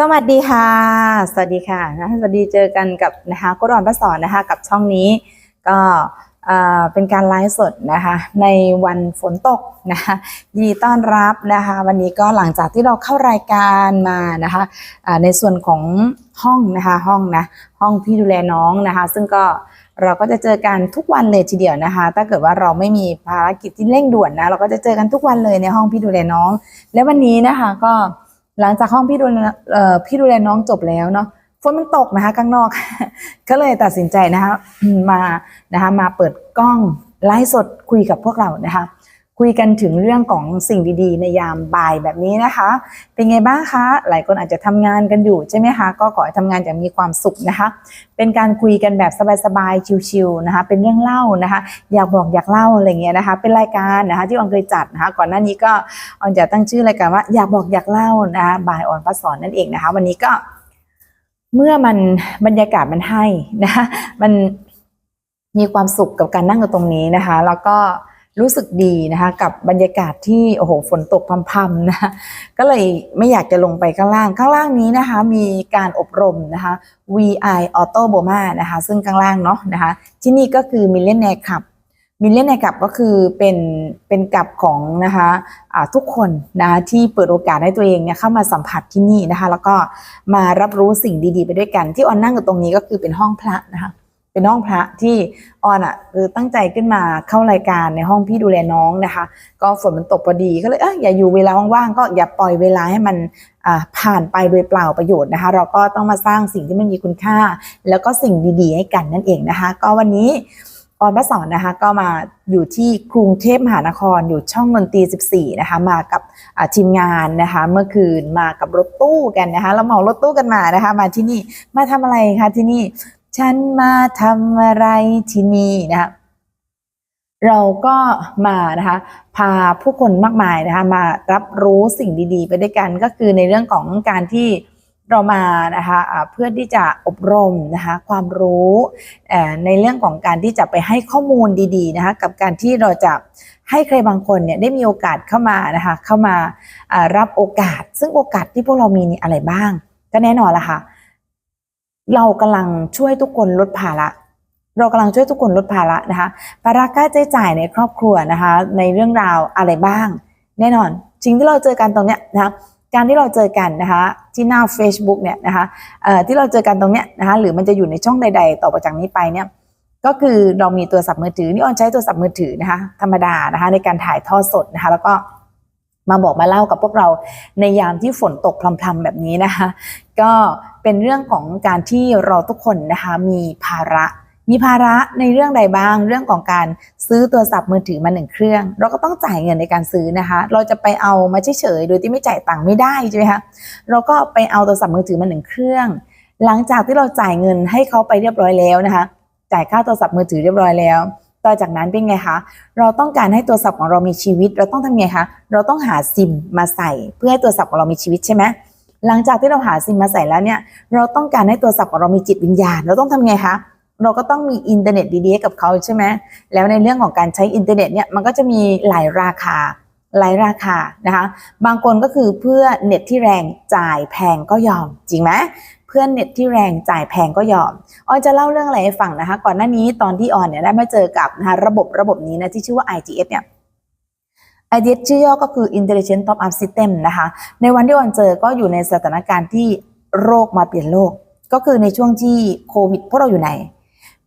สวัสดีค่ะ สวัสดีค่ะนะสวัสดีเจอกันกับนะคะก็รอนพระสอนนะคะกับช่องนี้ก็เป็นการไลฟ์สดนะคะ ในวันฝนตกนะคะยินดีต้อนรับนะคะ วันนี้ก็หลังจากที่เราเข้ารายการมานะคะในส่วนของห้องนะคะห้องนะห้องพี่ดูแลน้องนะคะ ซึ่งก็เราก็จะเจอกันทุกวันเลยทีเดียวนะคะ ถ้าเกิดว่าเราไม่มีภารกิจที่เร่งด่วนนะเราก็จะเจอกันทุกวันเลยในห้องพี่ดูแลน้อง และวันนี้นะคะก็ หลังจากห้องพี่ดูแลพี่ดูแลน้องจบแล้วเนาะฝนมันตกนะคะข้างนอก ก็เลยตัดสินใจนะคะมานะคะมาเปิดกล้องไลฟ์สดคุยกับพวกเรานะคะ คุยกันถึงเรื่องของสิ่งดีๆ ในยามบ่ายแบบนี้นะคะ เป็นไงบ้างคะ หลายคนอาจจะทำงานกันอยู่ใช่ไหมคะ ก็ขอให้ทำงานอย่างมีความสุขนะคะ เป็นการคุยกันแบบสบายๆ ชิลๆนะคะ เป็นเรื่องเล่านะคะ อยากบอกอยากเล่าอะไรเงี้ยนะคะ เป็นรายการนะคะที่ออนเคยจัดนะคะ ก่อนหน้านี้ก็ออนจะตั้งชื่อรายการว่าอยากบอกอยากเล่านะคะบ่ายออนพัสสอนนั่นเองนะคะ วันนี้ก็เมื่อมันบรรยากาศมันให้นะคะ มันมีความสุขกับการนั่งอยู่ตรงนี้นะคะ แล้วก็ รู้สึกดีนะคะกับบรรยากาศที่โอ้โหฝนตกพรำๆนะคะก็เลยไม่อยากจะลงไปข้างล่าง ข้างล่างนี้นะคะมีการอบรมนะคะ VI Auto Boma นะคะซึ่งข้างล่างเนาะนะคะที่นี่ก็คือ Millionaire Club มิลเลนในกับก็คือเป็นเป็นกับของนะคะะทุกคนนะคะที่เปิดโอกาสให้ตัวเองเนี่ยเข้ามาสัมผัสที่นี่นะคะ แล้วก็มารับรู้สิ่งดีๆ ไปด้วยกัน ที่ออนนั่งอยู่ตรงนี้ก็คือเป็นห้องพระนะคะ เป็นห้องพระที่ออนอะคือตั้งใจขึ้นมาเข้ารายการในห้องพี่ดูแลน้องนะคะ ก็ฝนมันตกพอดีก็เลยเอออย่าอยู่เวลาว่างๆก็อย่าปล่อยเวลาให้มันผ่านไปโดยเปล่าประโยชน์นะคะ เราก็ต้องมาสร้างสิ่งที่มันมีคุณค่า แล้วก็สิ่งดีๆ ให้กันนั่นเองนะคะ ก็วันนี้ออนพระสอนนะคะก็มาอยู่ที่กรุงเทพมหานครอยู่ช่องดนตรี14นะคะมากับทีมงานนะคะเมื่อคืนมากับรถตู้กันนะคะเราเหมารถตู้กันมานะคะ มาที่นี่มาทำอะไรคะที่นี่ ฉันมาทำอะไรที่นี่นะคะเราก็มานะคะพาผู้คนมากมายนะคะมารับรู้สิ่งดีๆ ไปด้วยกันก็คือในเรื่องของการที่เรามานะคะเพื่อที่จะอบรมนะคะความรู้ในเรื่องของการที่จะไปให้ข้อมูลดีๆนะคะกับการที่เราจะให้ใครบางคนเนี่ยได้มีโอกาสเข้ามานะคะเข้ามาอ่ารับโอกาส ซึ่งโอกาสที่พวกเรามีนี่อะไรบ้าง ก็แน่นอนละค่ะ เรากำลังช่วยทุกคนลดภาระเรากำลังช่วยทุกคนลดภาระนะคะภาระค่าใช้จ่ายในครอบครัวนะคะ ในเรื่องราวอะไรบ้าง แน่นอนสิ่งที่เราเจอกันตรงเนี้ยนะคะการที่เราเจอกันนะคะที่หน้า Facebook เนี่ยนะคะเอ่อที่เราเจอกันตรงเนี้ยนะคะหรือมันจะอยู่ในช่องใด ๆ ต่อไปจากนี้ไปเนี่ยก็คือเรามีตัวสับมือถือนี่ออนใช้ตัวสับมือถือนะคะธรรมดานะคะในการถ่ายทอดสดนะคะแล้วก็มาบอกมาเล่ากับพวกเราในยามที่ฝนตกพรำๆแบบนี้นะคะ ก็ เป็นเรื่องของการที่เราทุกคนนะคะมีภาระมีภาระในเรื่องใดบ้าง เรื่องของการซื้อตัวสับมือถือมาหนึ่งเครื่อง เราก็ต้องจ่ายเงินในการซื้อนะคะ เราจะไปเอามาเฉยๆโดยที่ไม่จ่ายตังค์ไม่ได้ใช่ไหมคะเราก็ไปเอาตัวสับมือถือมาหนึ่งเครื่อง หลังจากที่เราจ่ายเงินให้เขาไปเรียบร้อยแล้วนะคะ จ่ายค่าโทรศัพท์มือถือเรียบร้อยแล้ว ต่อจากนั้นเป็นไงคะเราต้องการให้โทรศัพท์ของเรามีชีวิต เราต้องทำไงคะเราต้องหาซิมมาใส่เพื่อให้โทรศัพท์ของเรามีชีวิตใช่ไหม หลังจากที่เราหาซิมมาใส่แล้วเนี่ยเราต้องการให้โทรศัพท์ของเรามีจิตวิญญาณ เราต้องทำไงคะเราก็ต้องมีอินเทอร์เน็ตดีๆให้กับเขาใช่ไหมแล้วในเรื่องของการใช้อินเทอร์เน็ตเนี่ยมันก็จะมีหลายราคาหลายราคานะคะ บางคนก็คือเพื่อเน็ตที่แรงจ่ายแพงก็ยอม จริงไหมเพื่อนเน็ตที่แรงจ่ายแพงก็ยอมออนจะเล่าเรื่องอะไรให้ฟังนะคะ ก่อนหน้านี้ตอนที่ออนเนี่ยได้มาเจอกับนะคะระบบระบบนี้นะที่ชื่อว่า IGS เนี่ย IGS ชื่อย่อก็คือ Intelligent Top Up System นะคะ ในวันที่ออนเจอก็อยู่ในสถานการณ์ที่โรคมาเปลี่ยนโลก ก็คือในช่วงที่โควิดพวกเราอยู่ไหน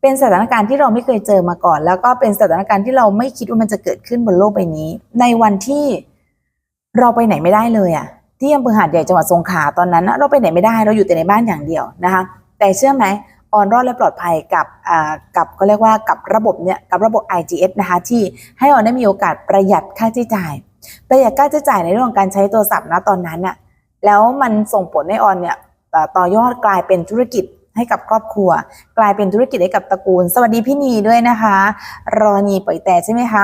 เป็นสถานการณ์ที่เราไม่เคยเจอมาก่อน แล้วก็เป็นสถานการณ์ที่เราไม่คิดว่ามันจะเกิดขึ้นบนโลกใบนี้ ในวันที่เราไปไหนไม่ได้เลยอะที่อำเภอหาดใหญ่จังหวัดสงขลาตอนนั้น เราไปไหนไม่ได้เราอยู่แต่ในบ้านอย่างเดียวนะคะ แต่เชื่อไหม ออนรอดและปลอดภัยกับกับก็เรียกว่ากับระบบเนี่ยกับระบบ IGS นะคะที่ให้ออนได้มีโอกาสประหยัดค่าใช้จ่าย ประหยัดค่าใช้จ่ายในเรื่องของการใช้โทรศัพท์นะตอนนั้นน่ะแล้วมันส่งผลให้ออนเนี่ยต่อยอดกลายเป็นธุรกิจให้กับครอบครัว กลายเป็นธุรกิจให้กับตระกูล สวัสดีพี่นีด้วยนะคะ รอนีปล่อยแต่ใช่ไหมคะ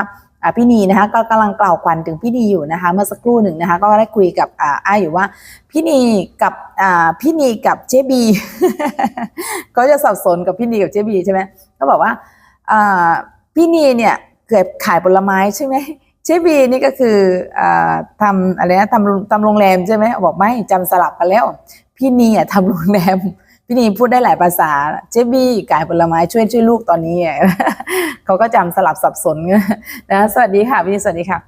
พี่นีนะคะก็กำลังกล่าวขวัญถึงพี่นีอยู่นะคะ เมื่อสักครู่หนึ่งนะคะก็ได้คุยกับอ่าอ้ายอยู่ว่า พี่นีกับอ่าพี่นีกับเจบีก็จะสับสนกับพี่นีกับเจบีใช่ไหมก็บอกว่าอ่าพี่นีเนี่ยเกิดขายผลไม้ใช่ไหมเชบีนี่ก็คืออ่าทำอะไรนะทำทำโรงแรมใช่ไหมบอกไม่จำสลับกันแล้ว พี่นีอะทำโรงแรม พี่นีพูดได้หลายภาษาเชฟบี้ขายผลไม้ช่วยช่วยลูกตอนนี้อะเขาก็จำสลับสับสนนะสวัสดีค่ะพี่นีสวัสดีค่ะ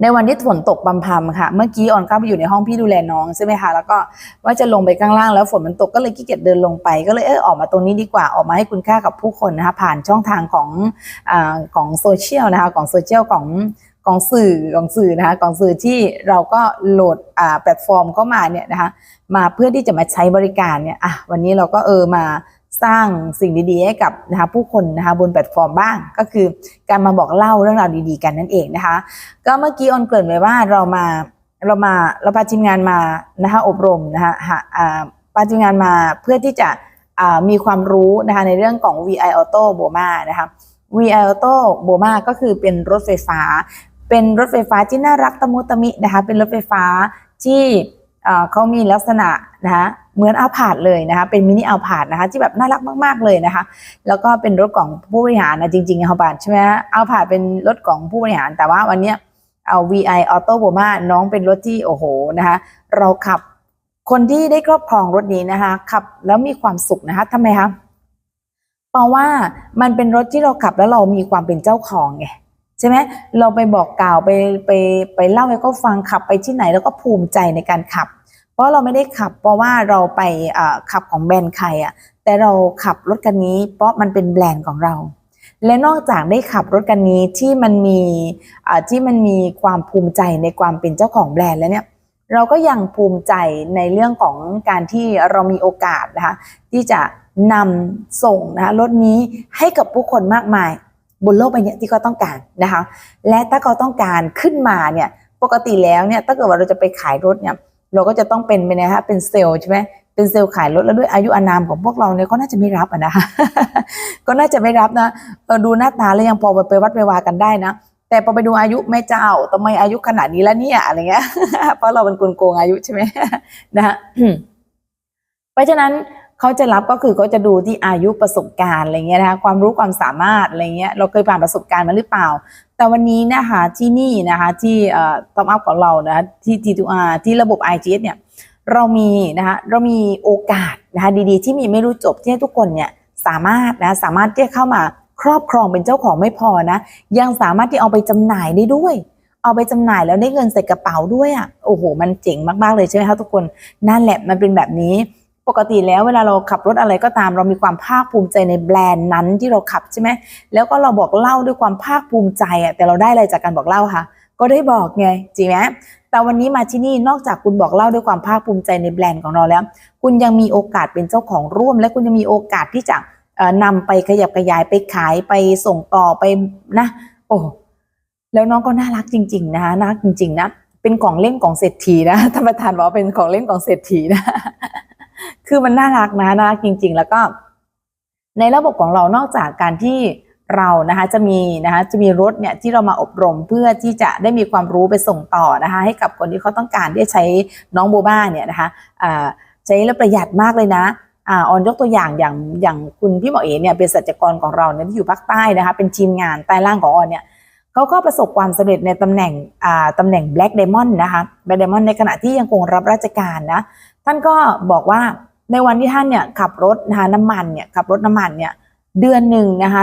ในวันที่ฝนตกบัมพำค่ะ เมื่อกี้ออนเข้าไปอยู่ในห้องพี่ดูแลน้องใช่ไหมคะแล้วก็ว่าจะลงไปข้างล่างแล้วฝนมันตกก็เลยขี้เกียจเดินลงไป ก็เลยเออออกมาตรงนี้ดีกว่าออกมาให้คุณค่ากับผู้คนนะคะผ่านช่องทางของอาของโซเชียลนะคะของโซเชียลของของสื่อของสื่อนะคะของสื่อที่เราก็โหลดอ่าแพลตฟอร์มเข้ามาเนี่ยนะคะ มาเพื่อที่จะมาใช้บริการเนี่ยอะวันนี้เราก็เออมาสร้างสิ่งดีๆให้กับนะคะผู้คนนะคะบนแพลตฟอร์มบ้าง ก็คือการมาบอกเล่าเรื่องราวดีๆ กันนั่นเองนะคะ ก็เมื่อกี้ออนเกริ่นไว้ว่าเรามาเรามาเราพาทีมงานมานะคะอบรมนะคะอ่าพาทีมงานมาเพื่อที่จะอ่ามีความรู้นะคะในเรื่องของ VI Auto Boma นะคะ VI Auto Boma ก็คือเป็นรถไฟฟ้า เป็นรถไฟฟ้าที่น่ารักตะมุตะมินะคะเป็นรถไฟฟ้าที่ เขามีลักษณะนะคะเหมือนอัลพาดเลยนะคะเป็นมินิอัลพาดนะคะที่แบบน่ารักมาก ๆเลยนะคะ แล้วก็เป็นรถของผู้บริหารนะจริงๆอัลพาดใช่ไหมอัลพาดเป็นรถของผู้บริหาร แต่ว่าวันเนี้ยเอา VI Auto Boma น้องเป็นรถที่โอ้โหนะคะเราขับคนที่ได้ครอบครองรถนี้นะคะขับแล้วมีความสุขนะคะทำไมคะเพราะว่ามันเป็นรถที่เราขับแล้วเรามีความเป็นเจ้าของไง ใช่ไหมเราไปบอกกล่าวไปไปไปเล่าให้เขาฟังขับไปที่ไหนแล้วก็ภูมิใจในการขับ เพราะเราไม่ได้ขับ เพราะว่าเราไปขับของแบรนด์ใครอะแต่เราขับรถคันนี้ เพราะมันเป็นแบรนด์ของเรา และนอกจากได้ขับรถคันนี้ที่มันมีที่มันมีความภูมิใจในความเป็นเจ้าของแบรนด์แล้วเนี่ยเราก็ยังภูมิใจในเรื่องของการที่เรามีโอกาสนะคะที่จะนำส่งนะคะรถนี้ให้กับผู้คนมากมาย บนโลกใบนี้ที่เขาต้องการนะคะ และถ้าเขาต้องการขึ้นมาเนี่ยปกติแล้วเนี่ยถ้าเกิดว่าเราจะไปขายรถเนี่ยเราก็จะต้องเป็นไปนะคะเป็นเซลล์ใช่ไหมเป็นเซลล์ขายรถแล้วด้วยอายุอานามของพวกเราเนี่ยก็น่าจะไม่รับนะคะ ก็น่าจะไม่รับนะเออดูหน้าตาแล้วยังพอไปไปวัดไปวากันได้นะแต่พอไปดูอายุแม่เจ้าทำไมอายุขนาดนี้แล้วเนี่ยอะไรเงี้ยเพราะเราเป็นคนโกงอายุใช่ไหมนะฮะเพราะฉะนั้น เขาจะรับก็คือเขาจะดูที่อายุประสบการณ์อะไรเงี้ยนะคะความรู้ความสามารถอะไรเงี้ยเราเคยผ่านประสบการณ์มาหรือเปล่า แต่วันนี้นะคะที่นี่นะคะที่เอ่อท็อปอัพของเรานะะที่ T2R ที่ระบบ IGS เนี่ยเรามีนะคะเรามีโอกาสนะคะดีๆ ที่มีไม่รู้จบที่ให้ทุกคนเนี่ยสามารถนะสามารถที่จะเข้ามาครอบครองเป็นเจ้าของไม่พอนะ ยังสามารถที่เอาไปจำหน่ายได้ด้วย เอาไปจำหน่ายแล้วได้เงินใส่กระเป๋าด้วยอะโอ้โห มันเจ๋งมากๆเลยใช่ไหมคะทุกคนนั่นแหละมันเป็นแบบนี้ ปกติแล้วเวลาเราขับรถอะไรก็ตาม เรามีความภาคภูมิใจในแบรนด์นั้นที่เราขับใช่ไหมแล้วก็เราบอกเล่าด้วยความภาคภูมิใจอะแต่เราได้อะไรจากการบอกเล่าคะก็ได้บอกไงจริงไหมแต่วันนี้มาที่นี่นอกจากคุณบอกเล่าด้วยความภาคภูมิใจในแบรนด์ของเราแล้ว คุณยังมีโอกาสเป็นเจ้าของร่วม และคุณยังมีโอกาสที่จะเอ่อนำไปขยับขยายไปขายไปส่งต่อไปนะ โอ้แล้วน้องก็น่ารักจริง ๆ นะคะน่ารักจริง ๆ นะ เป็นของเล่นของเศรษฐีนะท่านประธานบอกเป็นของเล่นของเศรษฐีนะ คือมันน่ารักนะน่ารักจริง ๆ แล้วก็ ในระบบของเรานอกจากการที่เรานะคะจะมีนะคะจะมีรถเนี่ยที่เรามาอบรมเพื่อที่จะได้มีความรู้ไปส่งต่อนะคะให้กับคนที่เขาต้องการที่จะใช้น้องโบบ้าเนี่ยนะคะใช้แล้วประหยัดมากเลยนะอ่าออนยกตัวอย่างอย่างอย่างคุณพี่หมอเอ๋เนี่ยเป็นสัจจกรของเราเนี่ยที่อยู่ภาคใต้นะคะเป็นทีมงานใต้ล่างของออนเนี่ยเขาก็ประสบความสำเร็จในตำแหน่งอ่าตำแหน่ง Black Diamond นะคะ Black Diamond ในขณะที่ยังคงรับราชการนะท่านก็บอกว่า ในวันที่ท่านเนี่ยขับรถนะคะน้ำมันเนี่ยขับรถน้ำมันเนี่ยเดือนหนึ่งนะคะ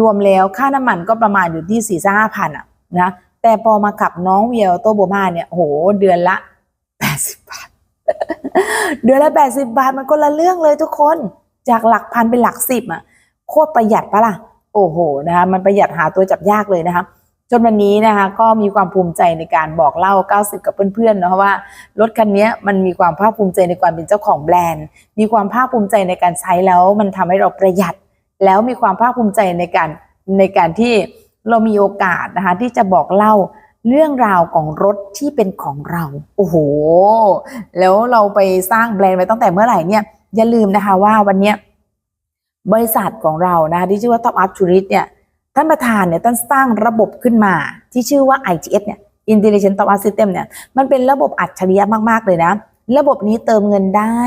รวมแล้วค่าน้ำมันก็ประมาณอยู่ที่สี่ห้าพันอะนะแต่พอมาขับน้องเวียโตโบมาเนี่ยโหเดือนละแปดสิบบาท เดือนละแปดสิบาทมันคนละเรื่องเลยทุกคนจากหลักพันเป็นหลักสิบอะโคตรประหยัดปะล่ะโอ้โหนะคะมันประหยัดหาตัวจับยากเลยนะคะ จนวันนี้นะคะก็มีความภูมิใจในการบอกเล่า 90 กับเพื่อนๆนะว่ารถคันนี้มันมีความภาคภูมิใจในความเป็นเจ้าของแบรนด์ มีความภาคภูมิใจในการใช้แล้ว มันทำให้เราประหยัด แล้วมีความภาคภูมิใจในการในการที่เรามีโอกาสนะคะที่จะบอกเล่าเรื่องราวของรถที่เป็นของเรา โอ้โห แล้วเราไปสร้างแบรนด์ไว้ตั้งแต่เมื่อไหร่เนี่ยอย่าลืมนะคะว่าวันนี้บริษัทของเรานะะที่ชื่อว่า Top Up Tourist เนี่ย ท่านประธานเนี่ยท่านสร้างระบบขึ้นมาที่ชื่อว่า ITS เนี่ย Intelligent Top Up System เนี่ย มันเป็นระบบอัจฉริยะมาก ๆ เลยนะ ระบบนี้เติมเงินได้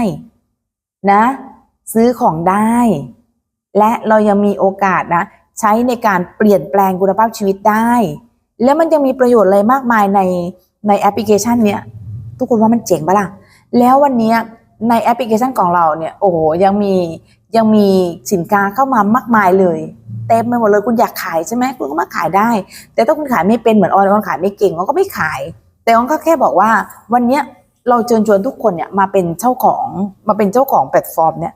นะ ซื้อของได้ และเรายังมีโอกาสนะ ใช้ในการเปลี่ยนแปลงคุณภาพชีวิตได้ แล้วมันยังมีประโยชน์อะไรมากมายในในแอปพลิเคชันเนี้ยทุกคนว่ามันเจ๋งปะล่ะ แล้ววันนี้ในแอปพลิเคชันของเราเนี่ย โอ้โหยังมียังมีสินค้าเข้ามามากมายเลย เต็มไปหมดเลยคุณอยากขายใช่ไหมคุณก็มาขายได้ แต่ถ้าคุณขายไม่เป็นเหมือนออนออนขายไม่เก่งออนก็ไม่ขาย แต่ออนก็แค่บอกว่า วันเนี้ยเราเชิญชวนทุกคนเนี่ยมาเป็นเจ้าของมาเป็นเจ้าของแพลตฟอร์มเนี่ย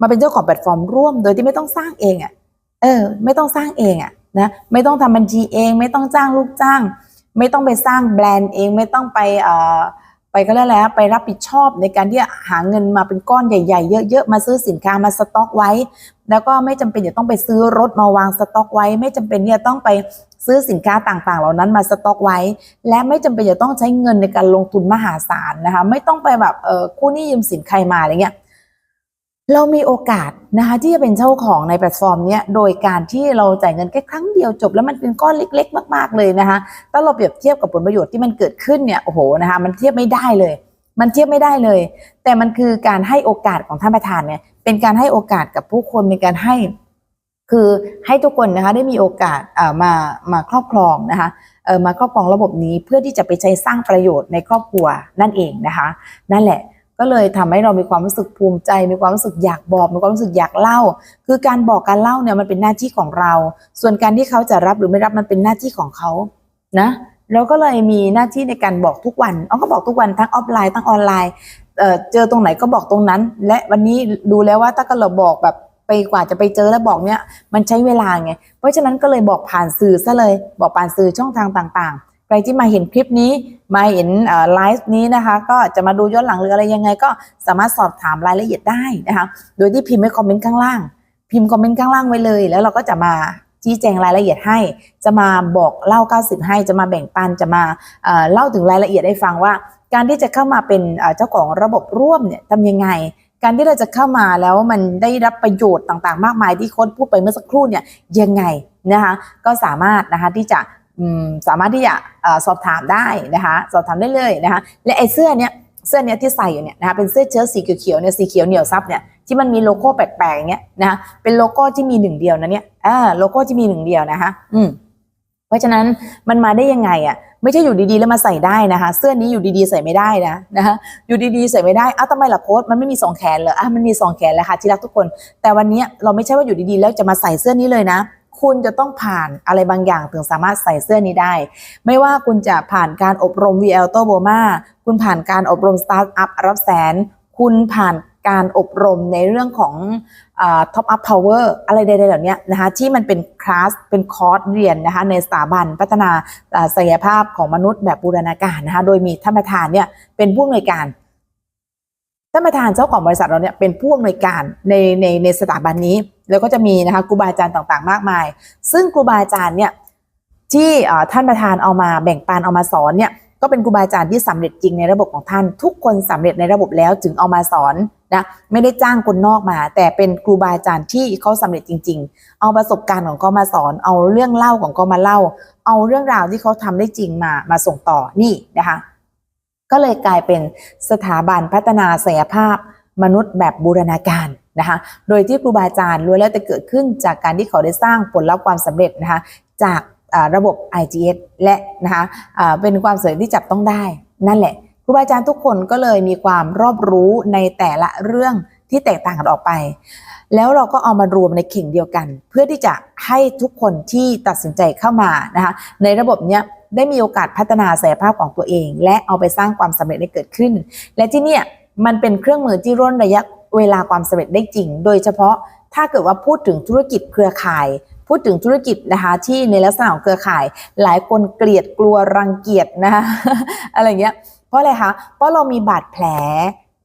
มาเป็นเจ้าของแพลตฟอร์มร่วมโดยที่ไม่ต้องสร้างเองอะ่ะเออ ไม่ต้องสร้างเองอะ่ะนะไม่ต้องทำบัญชีเอง ไม่ต้องจ้างลูกจ้าง ไม่ต้องไปสร้างแบรนด์เอง ไม่ต้องไปเอ่อ ไปก็แล้วแล้วไปรับผิดชอบในการที่หาเงินมาเป็นก้อนใหญ่ ๆ เยอะๆมาซื้อสินค้ามาสต็อกไว้ แล้วก็ไม่จำเป็นจะต้องไปซื้อรถมาวางสต็อกไว้ ไม่จำเป็นที่จะต้องไปซื้อสินค้าต่างๆ เหล่านั้นมาสต็อกไว้ และไม่จำเป็นจะต้องใช้เงินในการลงทุนมหาศาลนะคะไม่ต้องไปแบบเออกู้หนี้ยืมสินใครมาอะไรเงี้ย เรามีโอกาสนะคะที่จะเป็นเจ้าของในแพลตฟอร์มนี้โดยการที่เราจ่ายเงินแค่ครั้งเดียวจบ แล้วมันเป็นก้อนเล็ก ๆ มาก ๆเลยนะคะถ้าเราเปรียบเทียบกับผลประโยชน์ที่มันเกิดขึ้นเนี่ยโอ้โหนะคะมันเทียบไม่ได้เลย มันเทียบไม่ได้เลย แต่มันคือการให้โอกาสของท่านประธานเนี่ยเป็นการให้โอกาสกับผู้คนเป็นการให้ คือให้ทุกคนนะคะได้มีโอกาสเอ่อมามาครอบครองนะคะเออมาครอบครองระบบนี้เพื่อที่จะไปใช้สร้างประโยชน์ในครอบครัวนั่นเองนะคะ นั่นแหละ ก็เลยทำให้เรามีความรู้สึกภูมิใจ มีความรู้สึกอยากบอกมีความรู้สึกอยากเล่า คือการบอกการเล่าเนี่ยมันเป็นหน้าที่ของเรา ส่วนการที่เขาจะรับหรือไม่รับมันเป็นหน้าที่ของเขานะเราก็เลยมีหน้าที่ในการบอกทุกวันอ้อก็บอกทุกวันทั้งออฟไลน์ทั้งออนไลน์เอ่อเจอตรงไหนก็บอกตรงนั้น และวันนี้ดูแล้วว่าถ้าก็เราบอกแบบไปกว่าจะไปเจอแล้วบอกเนี่ยมันใช้เวลาไง เพราะฉะนั้นก็เลยบอกผ่านสื่อซะเลย บอกผ่านสื่อช่องทางต่างๆ ใครที่มาเห็นคลิปนี้มาเห็นไลฟ์นี้นะคะ ก็จะมาดูย้อนหลังหรืออะไรยังไง ก็สามารถสอบถามรายละเอียดได้นะคะ โดยที่พิมพ์ไว้คอมเมนต์ข้างล่าง พิมพ์คอมเมนต์ข้างล่างไว้เลย แล้วเราก็จะมาชี้แจงรายละเอียดให้ จะมาบอกเล่า 90 ให้ จะมาแบ่งปัน จะมาเอ่อเล่าถึงรายละเอียดให้ฟังว่า การที่จะเข้ามาเป็นเจ้าของระบบร่วมเนี่ยทำยังไง การที่เราจะเข้ามาแล้วมันได้รับประโยชน์ต่างๆ มากมายที่โค้ดพูดไปเมื่อสักครู่เนี่ยยังไงนะคะ ก็สามารถนะคะที่จะ สามารถที่จะสอบถามได้นะคะ สอบถามได้เลยนะคะ และไอ้เสื้อเนี้ยเสื้อเนี้ยที่ใส่อยู่เนี่ยนะคะเป็นเสื้อเชิ้ตสีเขียวๆเนี่ยสีเขียวเหนียวซับเนี่ยที่มันมีโลโก้แปลกๆเงี้ยนะคะเป็นโลโก้ที่มีหนึ่งเดียวนะเนี่ยอ่าโลโก้ที่มีหนึ่งเดียวนะคะ อืมเพราะฉะนั้นมันมาได้ยังไงอะไม่ใช่อยู่ดีๆแล้วมาใส่ได้นะคะ เสื้อนี้อยู่ดีๆใส่ไม่ได้นะนะคะอยู่ดีๆใส่ไม่ได้อ้าวทำไมล่ะโค้ดมันไม่มีสองแขนเหรออะมันมีสองแขนแหละค่ะที่รักทุกคน แต่วันนี้เราไม่ใช่ว่าอยู่ดีๆแล้วจะมาใส่เสื้อนี้เลยนะ คุณจะต้องผ่านอะไรบางอย่างถึงสามารถใส่เสื้อนี้ได้ ไม่ว่าคุณจะผ่านการอบรม v l t o b o m a คุณผ่านการอบรมสตาร์ทอัพรับแสน คุณผ่านการอบรมในเรื่องของท็อปอัพพาวเวอร์อะไรใดๆเหล่านี้นะคะที่มันเป็นคลาสเป็นคอร์สเรียนนะคะในสถาบันพัฒนาอ่าศักยภาพของมนุษย์แบบบูรณาการนะคะโดยมีท่านประธานเนี่ยเป็นผู้อำนวยการ ท่านประธานเจ้าของบริษัทเราเนี่ยเป็นผู้อำนวยการในในในสถาบันนี้ แล้วก็จะมีนะคะครูบาอาจารย์ต่างๆ มากมาย ซึ่งครูบาอาจารย์เนี่ยที่ท่านประธานเอามาแบ่งปันเอามาสอนเนี่ยก็เป็นครูบาอาจารย์ที่สำเร็จจริงในระบบของท่าน ทุกคนสำเร็จในระบบแล้วจึงเอามาสอนนะไม่ได้จ้างคนนอกมา แต่เป็นครูบาอาจารย์ที่เขาสำเร็จจริง ๆ เอาประสบการณ์ของเขามาสอน เอาเรื่องเล่าของเขามาเล่า เอาเรื่องราวที่เขาทำได้จริงมามาส่งต่อนี่นะคะ ก็เลยกลายเป็นสถาบันพัฒนาศักยภาพมนุษย์แบบบูรณาการนะคะ โดยที่ครูบาอาจารย์ล้วนแล้วแต่เกิดขึ้นจากการที่เขาได้สร้างผลลัพธ์ความสำเร็จนะคะจากระบบ IGS และนะคะอ่าเป็นความสำเร็จที่จับต้องได้ นั่นแหละครูบาอาจารย์ทุกคนก็เลยมีความรอบรู้ในแต่ละเรื่องที่แตกต่างกันออกไป แล้วเราก็เอามารวมในเข่งเดียวกัน เพื่อที่จะให้ทุกคนที่ตัดสินใจเข้ามานะคะในระบบเนี้ย ได้มีโอกาสพัฒนาศักยภาพของตัวเอง และเอาไปสร้างความสำเร็จได้เกิดขึ้น และที่เนี่ยมันเป็นเครื่องมือที่ร่นระยะเวลาความสำเร็จได้จริง โดยเฉพาะถ้าเกิดว่าพูดถึงธุรกิจเครือข่าย พูดถึงธุรกิจนะคะที่ในลักษณะของเครือข่าย หลายคนเกลียดกลัวรังเกียจนะคะอะไรเงี้ย เพราะอะไรคะ เพราะเรามีบาดแผล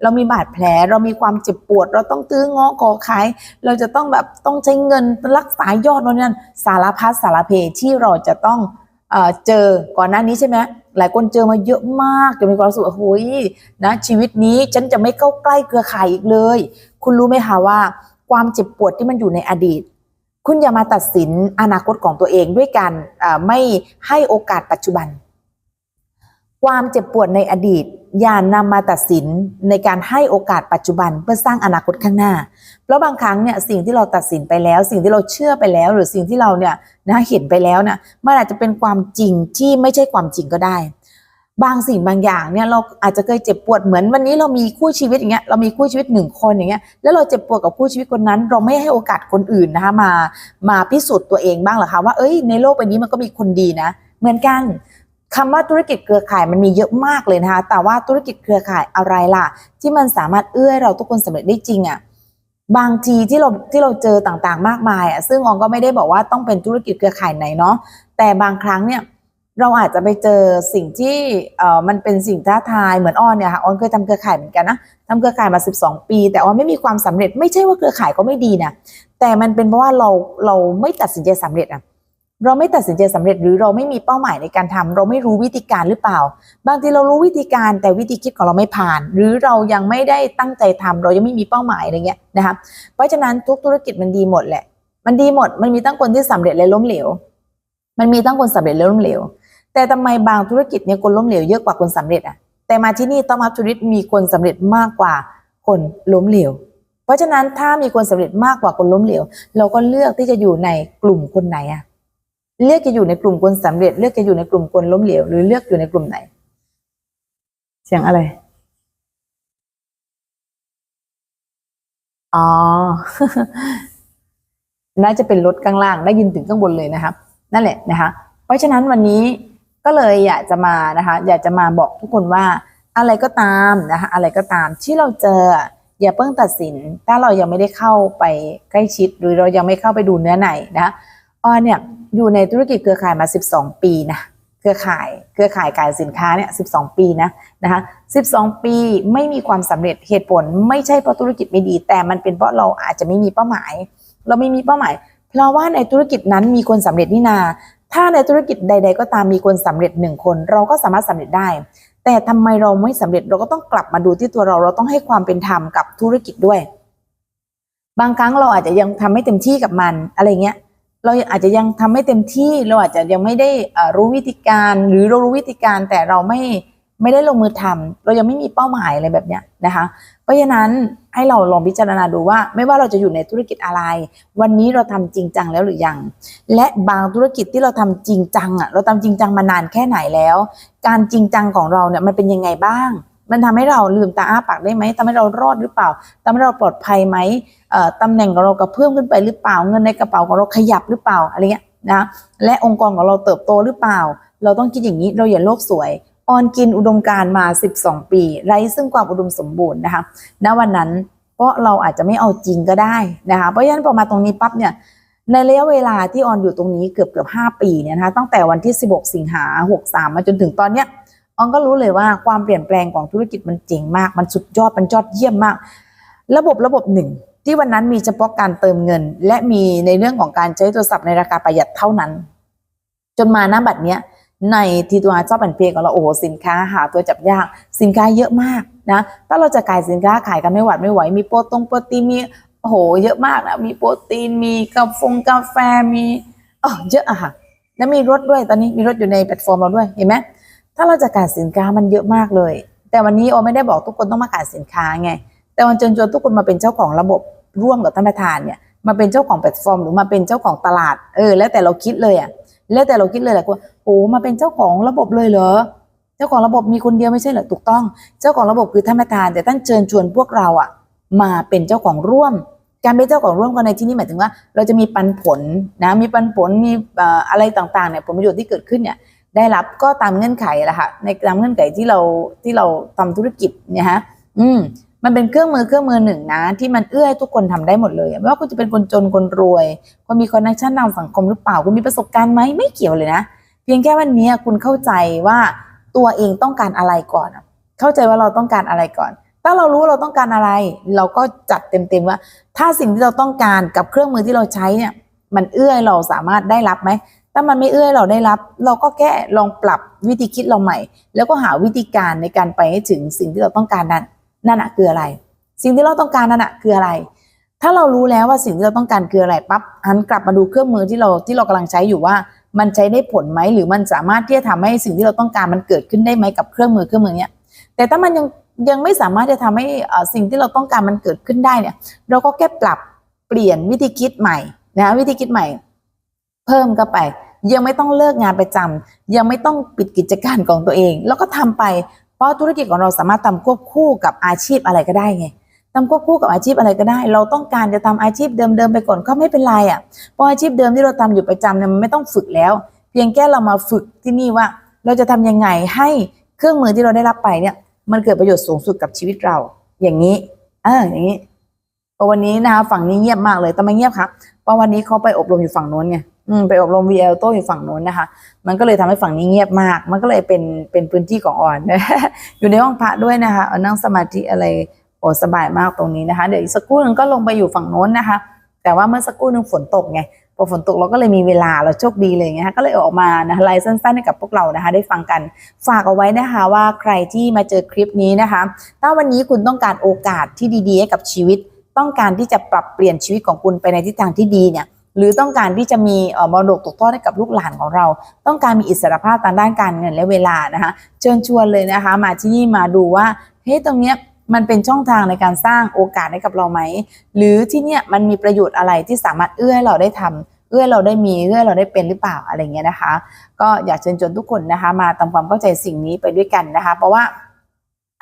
เรามีบาดแผล เรามีความเจ็บปวด เราต้องตื้อง้อกอขายเราจะต้องแบบต้องใช้เงินรักษายอดวันนั้นสารพัดสารเพที่เราจะต้อง เจอก่อนหน้านี้ใช่ไหมหลายคนเจอมาเยอะมากจนมีความรู้สึกว่าโอ้ยนะชีวิตนี้ฉันจะไม่เข้าใกล้เครือข่ายอีกเลย คุณรู้ไหมคะว่า ความเจ็บปวดที่มันอยู่ในอดีต คุณอย่ามาตัดสินอนาคตของตัวเองด้วยการไม่ให้โอกาสปัจจุบัน ความเจ็บปวดในอดีต อย่านำมาตัดสินในการให้โอกาสปัจจุบันเพื่อสร้างอนาคตข้างหน้า เพราะบางครั้งเนี่ยสิ่งที่เราตัดสินไปแล้ว สิ่งที่เราเชื่อไปแล้ว หรือสิ่งที่เราเนี่ยนะเห็นไปแล้วเนี่ยมันอาจจะเป็นความจริงที่ไม่ใช่ความจริงก็ได้ บางสิ่งบางอย่างเนี่ยเราอาจจะเคยเจ็บปวดเหมือนวันนี้เรามีคู่ชีวิตอย่างเงี้ยเรามีคู่ชีวิตหนึ่งคนอย่างเงี้ยแล้วเราเจ็บปวดกับคู่ชีวิตคนนั้น เราไม่ให้โอกาสคนอื่นนะคะมามาพิสูจน์ตัวเองบ้างเหรอคะว่าเอ้ยในโลกใบนี้มันก็มีคนดีนะ เหมือนกัน คำว่าธุรกิจเครือข่ายมันมีเยอะมากเลยนะคะ แต่ว่าธุรกิจเครือข่ายอะไรล่ะ ที่มันสามารถเอื้อเราทุกคนสำเร็จได้จริงอะ่ะบางทีที่เราที่เราเจอต่างๆ มากมายอะ่ะซึ่งอองก็ไม่ได้บอกว่าต้องเป็นธุรกิจเครือข่ายไหนเนาะแต่บางครั้งเนี่ยเราอาจจะไปเจอสิ่งที่เอ่อมันเป็นสิ่งท้าทายเหมือนออนเนี่ยค่ะออนเคยทำเครือข่ายเหมือนกันนะทำเครือข่ายมา 12 ปี แต่ออนไม่มีความสำเร็จไม่ใช่ว่าเครือข่ายก็ไม่ดีนะแต่มันเป็นเพราะว่าเราเราไม่ตัดสินใจสำเร็จอะ เราไม่ตัดสินใจสำเร็จหรือเราไม่มีเป้าหมายในการทำเราไม่รู้วิธีการหรือเปล่า บางทีเรารู้วิธีการแต่วิธีคิดของเราไม่ผ่าน หรือเรายังไม่ได้ตั้งใจทำเรายังไม่มีเป้าหมายอะไรเงี้ยนะคะเพราะฉะนั้นทุกธุรกิจมันดีหมดแหละ มันดีหมด มันมีตั้งคนที่สำเร็จและล้มเหลว มันมีตั้งคนสำเร็จและล้มเหลว แต่ทำไมบางธุรกิจเนี่ยคนล้มเหลวเยอะกว่าคนสำเร็จอะแต่มาที่นี่ต้องมาธุรกิจมีคนสำเร็จมากกว่าคนล้มเหลวเพราะฉะนั้นถ้ามีคนสำเร็จมากกว่าคนล้มเหลว เราก็เลือกที่จะอยู่ในกลุ่มคนไหนอะ เลือกจะอยู่ในกลุ่มคนสำเร็จ เลือกจะอยู่ในกลุ่มคนล้มเหลว หรือเลือกอยู่ในกลุ่มไหน เสียงอะไร อ๋อ น่าจะเป็นรถข้างล่าง ได้ยินถึงข้างบนเลยนะครับนั่นแหละนะคะ เพราะฉะนั้นวันนี้ก็เลยอยากจะมานะคะ อยากจะมาบอกทุกคนว่า อะไรก็ตามนะคะ อะไรก็ตามที่เราเจออย่าเพิ่งตัดสิน ถ้าเรายังไม่ได้เข้าไปใกล้ชิด หรือเรายังไม่เข้าไปดูเนื้อในนะออเนี่ย อยู่ในธุรกิจเครือข่ายมา 12 ปีนะเครือข่ายเครือข่ายขายสินค้าเนี่ย12ปีนะนะคะ12ปีไม่มีความสำเร็จเหตุผล ไม่ใช่เพราะธุรกิจไม่ดี แต่มันเป็นเพราะเราอาจจะไม่มีเป้าหมาย เราไม่มีเป้าหมาย เพราะว่าในธุรกิจนั้นมีคนสำเร็จนี่นา ถ้าในธุรกิจใด ๆ ก็ตามมีคนสำเร็จหนึ่งคน เราก็สามารถสำเร็จได้ แต่ทำไมเราไม่สำเร็จเราก็ต้องกลับมาดูที่ตัวเราเราต้องให้ความเป็นธรรมกับธุรกิจด้วย บางครั้งเราอาจจะยังทำไม่เต็มที่กับมันอะไรเงี้ย เราอาจจะยังทำไม่เต็มที่เราอาจจะยังไม่ได้รู้วิธีการหรือเรารู้วิธีการแต่เราไม่ไม่ได้ลงมือทำเรายังไม่มีเป้าหมายอะไรแบบเนี้ยนะคะเพราะฉะนั้นให้เราลองพิจารณาดูว่า ไม่ว่าเราจะอยู่ในธุรกิจอะไร วันนี้เราทำจริงจังแล้วหรือยัง และบางธุรกิจที่เราทำจริงจังอะเราทำจริงจังมานานแค่ไหนแล้ว การจริงจังของเราเนี่ยมันเป็นยังไงบ้าง มันทำให้เราลืมตาอ้าปากได้ไหมทำให้เรารอดหรือเปล่าทำให้เราปลอดภัยไหมเอ่อตำแหน่งของเรากระเพิ่มขึ้นไปหรือเปล่า เงินในกระเป๋าของเราขยับหรือเปล่าอะไรเงี้ยนะและองค์กรของเราเติบโตหรือเปล่า เราต้องคิดอย่างนี้เราอย่าโลกสวยออนกินอุดมการมา 12 ปี ไร้ซึ่งความอุดมสมบูรณ์นะคะณวันนั้นเพราะเราอาจจะไม่เอาจริงก็ได้นะคะเพราะฉะนั้นพอมาตรงนี้ปั๊บเนี่ยในระยะเวลาที่ออนอยู่ตรงนี้เกือบเกือบ5ปีเนี่ยนะคะตั้งแต่วันที่ 16 สิงหา63 มาจนถึงตอนเนี้ย ออนก็รู้เลยว่าความเปลี่ยนแปลงของธุรกิจมันเจ๋งมาก มันสุดยอด มันยอดเยี่ยมมาก ระบบระบบหนึ่งที่วันนั้นมีเฉพาะการเติมเงิน และมีในเรื่องของการใช้โทรศัพท์ในราคาประหยัดเท่านั้น จนมาณบัดเนี้ยในทีตัวเจ้าบันเพของเราโอ้โหสินค้าหาตัวจับยากสินค้าเยอะมากนะถ้าเราจะขายสินค้าขายกันไม่หวัดไม่ไหว มีโปรตรงโปรตีนมีโอ้โหเยอะมากนะมีโปรตีนมีกาแฟกาแฟมีอ๋อเยอะอะค่ะแล้วมีรถด้วยตอนนี้มีรถอยู่ในแพลตฟอร์มเราด้วยเห็นไหม ถ้าเราจะขายสินค้ามันเยอะมากเลย แต่วันนี้โอไม่ได้บอกทุกคนต้องมาขายสินค้าไง แต่วันเชิญชวนทุกคนมาเป็นเจ้าของระบบร่วมกับท่านประธานเนี่ย มาเป็นเจ้าของแพลตฟอร์ม หรือมาเป็นเจ้าของตลาด เออ แล้วแต่เราคิดเลยอะ แล้วแต่เราคิดเลยแหละว่าโอ้มาเป็นเจ้าของระบบเลยเหรอ เจ้าของระบบมีคนเดียวไม่ใช่เหรอ ถูกต้อง เจ้าของระบบคือท่านประธาน แต่ท่านเชิญชวนพวกเราอะ มาเป็นเจ้าของร่วม การเป็นเจ้าของร่วมกันในที่นี้หมายถึงว่า เราจะมีปันผลนะ มีปันผล มีอะไรต่างๆเนี่ย ผลประโยชน์ที่เกิดขึ้นเนี่ย ได้รับก็ตามเงื่อนไขแหละค่ะในตามเงื่อนไขที่เราที่เราทำธุรกิจเนี่ยฮะอืมมันเป็นเครื่องมือเครื่องมือหนึ่งนะ ที่มันเอื้อให้ทุกคนทำได้หมดเลยไม่ว่าคุณจะเป็นคนจนคนรวยคุณมีคอนเนคชั่นทางสังคมหรือเปล่าคุณมีประสบการณ์ไหมไม่เกี่ยวเลยนะ เพียงแค่วันนี้คุณเข้าใจว่าตัวเองต้องการอะไรก่อน เข้าใจว่าเราต้องการอะไรก่อน ถ้าเรารู้ว่าเราต้องการอะไร เราก็จัดเต็มๆว่า ถ้าสิ่งที่เราต้องการกับเครื่องมือที่เราใช้เนี่ย มันเอื้อให้เราสามารถได้รับไหม ถ้ามันไม่เอื้อเราได้รับ เราก็แค่ลองปรับวิธีคิดเราใหม่ แล้วก็หาวิธีการในการไปให้ถึงสิ่งที่เราต้องการนั้นนั่นอะคืออะไร สิ่งที่เราต้องการนั่นอะคืออะไร ถ้าเรารู้แล้วว่าสิ่งที่เราต้องการคืออะไรปั๊บหันกลับมาดูเครื่องมือที่เราที่เรากำลังใช้อยู่ว่า มันใช้ได้ผลไหมหรือมันสามารถที่จะทำให้สิ่งที่เราต้องการมันเกิดขึ้นได้ไหมกับเครื่องมือเครื่องมือเนี้ยแต่ถ้ามันยังยังไม่สามารถจะทำให้อ่อสิ่งที่เราต้องการมันเกิดขึ้นได้เนี่ย เราก็แค่ปรับเปลี่ยนวิธีคิดใหม่นะวิธีคิดใหม่ เพิ่มเข้าไป ยังไม่ต้องเลิกงานประจำยังไม่ต้องปิดกิจการของตัวเอง แล้วก็ทำไปเพราะธุรกิจของเราสามารถทำควบคู่กับอาชีพอะไรก็ได้ไงทำควบคู่กับอาชีพอะไรก็ได้ เราต้องการจะทำอาชีพเดิมๆไปก่อนก็ไม่เป็นไรอะเพราะอาชีพเดิมที่เราทำอยู่ประจำเนี่ยมันไม่ต้องฝึกแล้ว เพียงแค่เรามาฝึกที่นี่ว่า เราจะทำยังไงให้เครื่องมือที่เราได้รับไปเนี่ย มันเกิดประโยชน์สูงสุดกับชีวิตเรา อย่างนี้เอออย่างนี้วันนี้นะคะฝั่งนี้เงียบมากเลยแต่ไม่เงียบครับเพราะวันนี้เขาไปอบรมอยู่ฝั่งโน้นไง ไปอบรม VL โตอยู่ฝั่งโน้นนะคะ มันก็เลยทำให้ฝั่งนี้เงียบมาก มันก็เลยเป็นเป็นพื้นที่ของอ่อน อยู่ในห้องพระด้วยนะคะเอานั่งสมาธิอะไรโอ้สบายมากตรงนี้นะคะ เดี๋ยวอีกสักครู่หนึงก็ลงไปอยู่ฝั่งโน้นนะคะ แต่ว่าเมื่อสักครู่หนึงฝนตกไงพอฝนตกเราก็เลยมีเวลาเราโชคดีเลยไงคะก็เลยออกมานะคะไลฟ์สั้นๆให้กับพวกเรานะคะ ได้ฟังกันฝากเอาไว้นะคะว่าใครที่มาเจอคลิปนี้นะคะ ถ้าวันนี้คุณต้องการโอกาสที่ดีๆให้กับชีวิต ต้องการที่จะปรับเปลี่ยนชีวิตของคุณไปในทิศทางที่ดีเนี่ย หรือต้องการที่จะมีมรดกตกทอดให้กับลูกหลานของเรา ต้องการมีอิสรภาพทางด้านการเงินและเวลานะคะเชิญชวนเลยนะคะ มาที่นี่มาดูว่าเฮ้ยตรงเนี้ยมันเป็นช่องทางในการสร้างโอกาสให้กับเราไหม หรือที่เนี่ยมันมีประโยชน์อะไรที่สามารถเอื้อให้เราได้ทำเอื้อให้เราได้มีเอื้อให้เราได้เป็นหรือเปล่าอะไรเงี้ยนะคะ ก็อยากเชิญชวนทุกคนนะคะ มาทำความเข้าใจสิ่งนี้ไปด้วยกันนะคะ เพราะว่า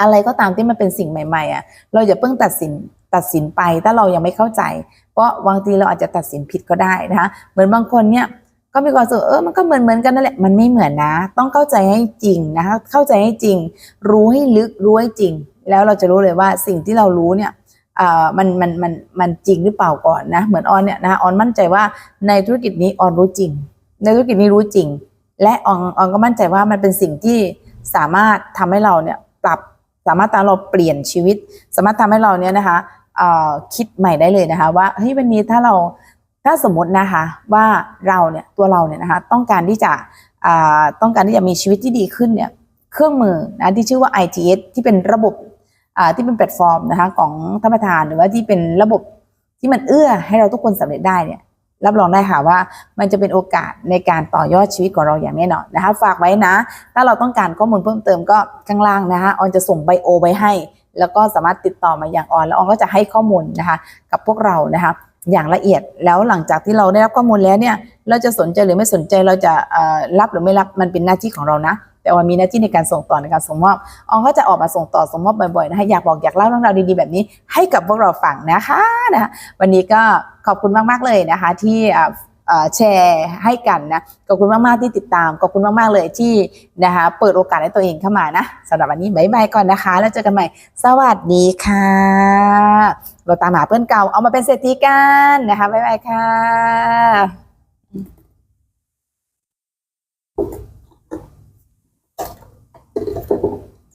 อะไรก็ตามที่มันเป็นสิ่งใหม่ๆอะเราอย่าเพิ่งตัดสินตัดสินไปถ้าเรายังไม่เข้าใจ ราะบางทีเราอาจจะตัดสินผิดก็ได้นะคะเหมือนบางคนเนี่ยก็มีความรู้สึกเออมันก็เหมือนเหมือนกันนั่นแหละมันไม่เหมือนนะ ต้องเข้าใจให้จริงนะคะเข้าใจให้จริง รู้ให้ลึกรู้ให้จริง แล้วเราจะรู้เลยว่าสิ่งที่เรารู้เนี่ยอ่ามันมันมันมันจริงหรือเปล่าก่อนนะเหมือนออนเนี่ยนะออนมั่นใจว่าในธุรกิจนี้ออนรู้จริง ในธุรกิจนี้รู้จริง และออนออนก็มั่นใจว่ามันเป็นสิ่งที่สามารถทำให้เราเนี่ยปรับสามารถทำให้เราเปลี่ยนชีวิต สามารถทำให้เราเนี่ยนะคะ คิดใหม่ได้เลยนะคะ ว่าเฮ้ยวันนี้ถ้าเราถ้าสมมตินะคะว่าเราเนี่ยตัวเราเนี่ยนะคะต้องการที่จะต้องการที่จะมีชีวิตที่ดีขึ้นเนี่ยเครื่องมือนะที่ชื่อว่า IGS ที่เป็นระบบที่เป็นแพลตฟอร์มนะคะของท่านประธานหรือว่าที่เป็นระบบที่มันเอื้อให้เราทุกคนสำเร็จได้เนี่ยรับรองได้ค่ะว่ามันจะเป็นโอกาสในการต่อยอดชีวิตของเราอย่างแน่นอนนะคะ ฝากไว้นะ ถ้าเราต้องการข้อมูลเพิ่มเติมก็ข้างล่างนะคะออนจะส่งไบโอไว้ให้ แล้วก็สามารถติดต่อมาอย่างออนแล้วออนก็จะให้ข้อมูลนะคะ กับพวกเรานะคะอย่างละเอียดแล้วหลังจากที่เราได้รับข้อมูลแล้วเนี่ยเราจะสนใจหรือไม่สนใจเราจะรับหรือไม่รับมันเป็นหน้าที่ของเรานะ แต่ว่ามีหน้าที่ในการส่งต่อในการส่งมอบอองก็จะออกมาส่งต่อส่งมอบบ่อยๆนะคะอยากบอกอยากเล่าเรื่องราวดีๆแบบนี้ให้กับพวกเราฟังนะคะนะวันนี้ก็ขอบคุณมากๆเลยนะคะ ที่ แชร์ให้กันนะขอบคุณมากๆที่ติดตามขอบคุณมากๆเลยที่นะคะเปิดโอกาสให้ตัวเองเข้ามานะสำหรับวันนี้บายบายก่อนนะคะ แล้วเจอกันใหม่ สวัสดีค่ะ เราตามหาเพื่อนเก่าเอามาเป็นเศรษฐีกันนะคะบายบายค่ะ